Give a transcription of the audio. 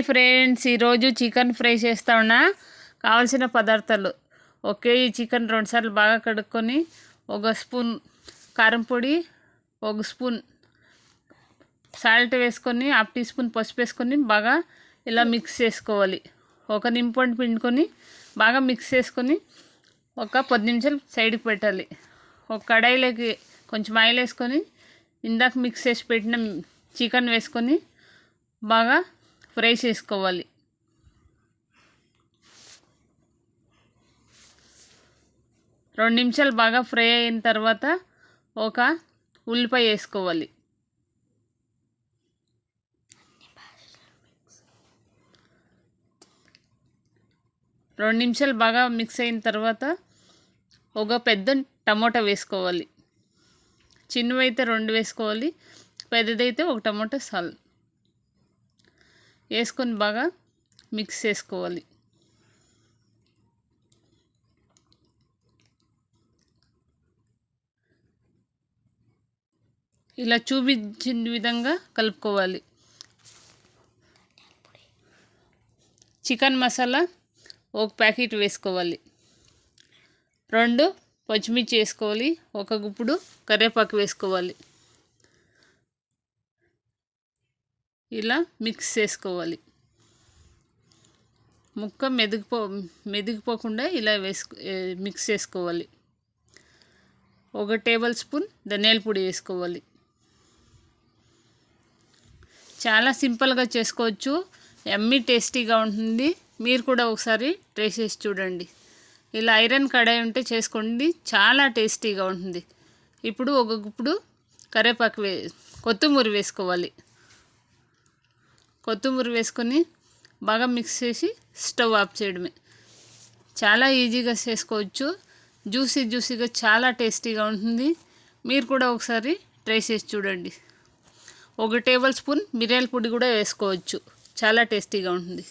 Hi friends ఈరోజు chicken fry చేస్తా ఉన్నా. కావాల్సిన పదార్థాలు. ఒకే ఈ చికెన్ రెండుసార్లు బాగా కడుక్కొని ఒక స్పూన్ కారం పొడి ఒక స్పూన్ సాల్ట్ వేసుకొని హాఫ్ టీ స్పూన్ పసుపు వేసుకొని బాగా ఇలా మిక్స్ చేసుకోవాలి. ఒక నింపండి పిండుకొని బాగా మిక్స్ చేసుకొని ఒక పది నిమిషాలు సైడ్కి పెట్టాలి. ఒక కడాయిలోకి కొంచెం ఆయిల్ వేసుకొని ఇందాక మిక్స్ చేసి పెట్టిన చికెన్ వేసుకొని బాగా ఫ్రై చేసుకోవాలి. రెండు నిమిషాలు బాగా ఫ్రై అయిన తర్వాత ఒక ఉల్లిపాయ వేసుకోవాలి. రెండు నిమిషాలు బాగా మిక్స్ అయిన తర్వాత ఒక పెద్ద టమోటా వేసుకోవాలి. చిన్నవైతే రెండు వేసుకోవాలి పెద్దదైతే ఒక టమోటా సాల్ వేసుకొని బాగా మిక్స్ చేసుకోవాలి. ఇలా చూపించిన విధంగా కలుపుకోవాలి. చికెన్ మసాలా ఒక ప్యాకెట్ వేసుకోవాలి. రెండు పచ్చిమిర్చి వేసుకోవాలి. ఒక గుప్పుడు కరివేపాకు వేసుకోవాలి. ఇలా మిక్స్ చేసుకోవాలి. ముక్క మెదిగిపో మెదిగిపోకుండా ఇలా వేసుకో మిక్స్ చేసుకోవాలి. ఒక టేబుల్ స్పూన్ ధనియాల పొడి వేసుకోవాలి. చాలా సింపుల్గా చేసుకోవచ్చు. ఎమ్మి టేస్టీగా ఉంటుంది. మీరు కూడా ఒకసారి ట్రై చేసి చూడండి. ఇలా ఐరన్ కడాయి ఉంటే చేసుకోండి. చాలా టేస్టీగా ఉంటుంది. ఇప్పుడు ఒక గుప్పుడు కరివేపాకు వే కొత్తిమీర వేసుకోవాలి. కొత్తిమీర వేసుకొని బాగా మిక్స్ చేసి స్టవ్ ఆఫ్ చేయడమే. చాలా ఈజీగా చేసుకోవచ్చు. జ్యూసీ జ్యూసీగా చాలా టేస్టీగా ఉంటుంది. మీరు కూడా ఒకసారి ట్రై చేసి చూడండి. ఒక టేబుల్ స్పూన్ మిరియాల పొడి కూడా వేసుకోవచ్చు. చాలా టేస్టీగా ఉంటుంది.